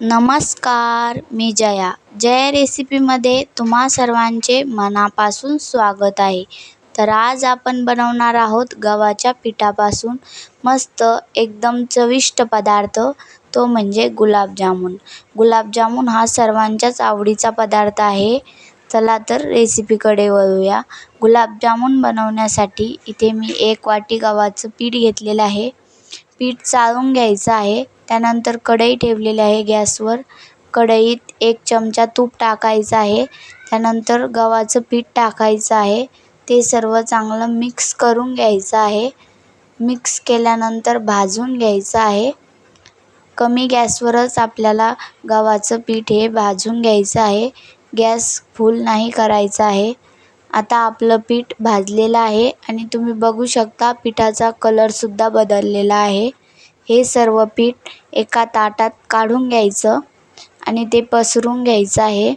नमस्कार मी जया. जया रेसिपीमध्ये तुम्हा सर्वांचे मनापासून स्वागत आहे. तर आज आपण बनवणार आहोत गव्हाच्या पिठापासून मस्त एकदम चविष्ट पदार्थ. तो म्हणजे गुलाबजामुन. गुलाबजामुन हा सर्वांच्याच आवडीचा पदार्थ आहे. चला तर रेसिपीकडे वळूया. गुलाबजामुन बनवण्यासाठी इथे मी एक वाटी गव्हाचं पीठ घेतलेलं आहे. पीठ चाळून घ्यायचं आहे. त्यानंतर कढई ठेवलेली आहे गॅसवर. कढईत एक चमचा तूप टाकायचं आहे. त्यानंतर गव्हाचं पीठ टाकायचं आहे. ते सर्व चांगलं मिक्स करून घ्यायचं आहे. मिक्स केल्यानंतर भाजून घ्यायचं आहे. कमी गॅसवरच आपल्याला गव्हाचं पीठ हे भाजून घ्यायचं आहे. गॅस फुल नाही करायचा आहे. आता आपलं पीठ भाजलेलं आहे आणि तुम्ही बघू शकता पिठाचा कलरसुद्धा बदललेला आहे. हे सर्व पीठ एका ताटात काढून घ्यायचं आणि ते पसरून घ्यायचं आहे.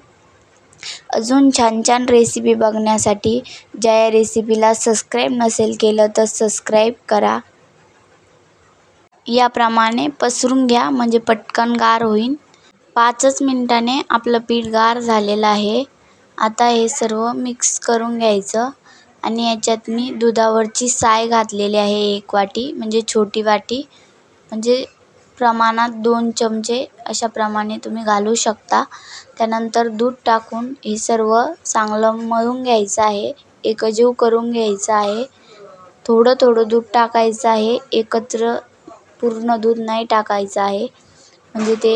अजून छान छान रेसिपी बघण्यासाठी जया रेसिपीला सबस्क्राईब नसेल केलं तर सबस्क्राईब करा. याप्रमाणे पसरून घ्या म्हणजे पटकन गार होईल. पाचच मिनटाने आपलं पीठ गार झालेलं आहे. आता हे सर्व मिक्स करून घ्यायचं आणि याच्यात मी दुधावरची साय घातलेली आहे एक वाटी म्हणजे छोटी वाटी. म्हणजे प्रमाणात दोन चमचे अशा प्रमाणे तुम्ही घालू शकता. त्यानंतर दूध टाकून हे सर्व चांगलं मळून घ्यायचं आहे. एकजीव करून घ्यायचं आहे. थोडं थोडं दूध टाकायचं आहे. एकत्र पूर्ण दूध नाही टाकायचं आहे. म्हणजे ते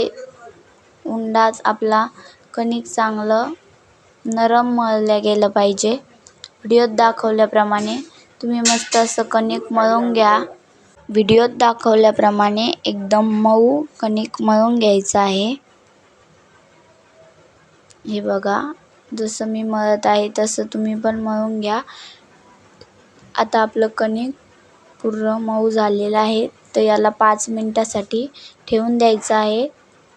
उंडाच आपला कणिक चांगलं नरम मळलं गेलं पाहिजे. व्हिडिओत दाखवल्याप्रमाणे तुम्ही मस्त असं कणिक मळून घ्या. व्हिडिओत दाखवल्याप्रमाणे एकदम मऊ कणिक मळून घ्यायचं आहे. हे बघा जसं मी मळत आहे तसं तुम्ही पण मळून घ्या. आता आपलं कणिक पूर्ण मऊ झालेलं आहे तर याला पाच मिनटासाठी ठेवून द्यायचं आहे.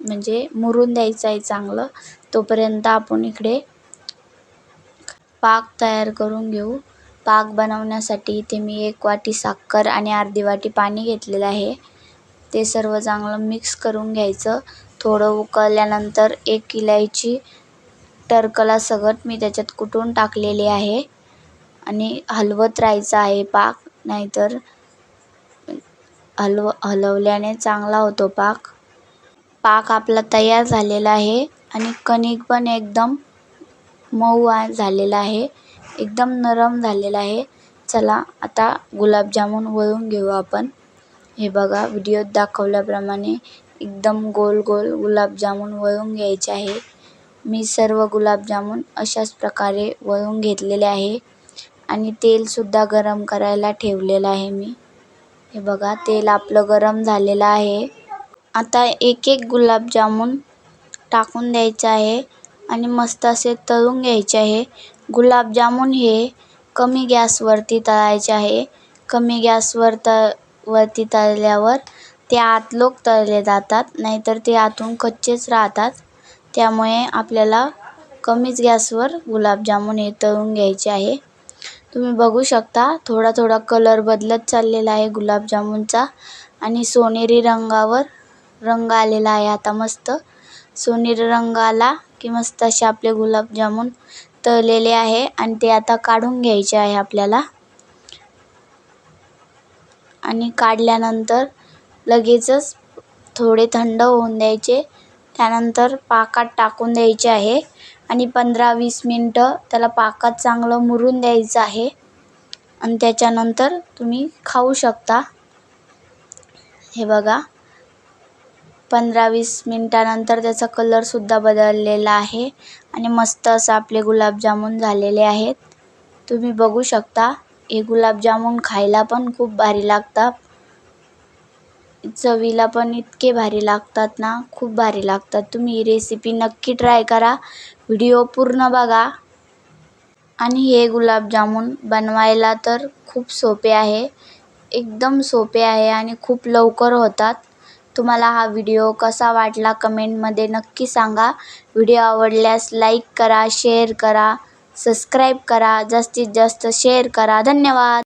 म्हणजे मुरून द्यायचं आहे चांगलं. तोपर्यंत आपण इकडे पाक तयार करून घेऊ. पाक बनवण्यासाठी इथे मी एक वाटी साखर आणि अर्धी वाटी पाणी घेतलेलं आहे. ते सर्व चांगलं मिक्स करून घ्यायचं. थोडं उकळल्यानंतर एक इलायची टरकला सगट मी त्याच्यात कुटून टाकलेली आहे. आणि हलवत राहायचं आहे पाक नाहीतर हलव हलवल्याने चांगला होतो पाक. पाक आपला तयार झालेला आहे आणि कणिक पण एकदम मऊ झालेला आहे. एकदम नरम झालेला आहे. चला आता गुलाबजामुन वळून घेऊ आपण. हे बघा व्हिडिओत दाखवल्याप्रमाणे एकदम गोल गोल गुलाबजामुन वळून घ्यायचे आहे. मी सर्व गुलाबजामुन अशाच प्रकारे वळून घेतलेले आहे. आणि तेलसुद्धा गरम करायला ठेवलेलं आहे मी. हे बघा तेल आपलं गरम झालेलं आहे. आता एक एक गुलाबजामुन टाकून द्यायचं आहे. आणि मस्त असे तळून घ्यायचे आहे. गुलाबजामुन हे कमी गॅसवरती तळायचे आहे. कमी गॅसवर त वरती तळल्यावर ते आतलोक तळले जातात नाहीतर ते आतून कच्चेच राहतात. त्यामुळे आपल्याला कमीच गॅसवर गुलाबजामुन हे तळून घ्यायचे आहे. तुम्ही बघू शकता थोडा थोडा कलर बदलत चाललेला आहे गुलाबजामुनचा आणि सोनेरी रंगावर रंग आलेला आहे. आता मस्त सोनेरी रंग आला की मस्त असे आपले गुलाबजामुन तळलेले आहे आणि ते आता काढून घ्यायचे आहे आपल्याला. आणि काढल्यानंतर लगेचच थोडे थंड होऊन द्यायचे. त्यानंतर पाकात टाकून द्यायचे आहे आणि पंधरा वीस मिनटं त्याला पाकात चांगलं मुरून द्यायचं आहे. आणि त्याच्यानंतर तुम्ही खाऊ शकता. हे बघा. पंधरा वीस मिनटानंतर त्याचा कलरसुद्धा बदललेला आहे. आणि मस्त असं आपले गुलाबजामुन झालेले आहेत. तुम्ही बघू शकता हे गुलाबजामुन खायला पण खूप भारी लागतात. चवीला पण इतके भारी लागतात ना खूप भारी लागतात. तुम्ही ही रेसिपी नक्की ट्राय करा. व्हिडिओ पूर्ण बघा. आणि हे गुलाबजामुन बनवायला तर खूप सोपे आहे. एकदम सोपे आहे आणि खूप लवकर होतात. तुम्हाला हा व्हिडिओ कसा वाटला कमेंटमध्ये नक्की सांगा. व्हिडिओ आवडल्यास लाईक करा शेअर करा सबस्क्राईब करा जास्तीत जास्त शेअर करा. धन्यवाद.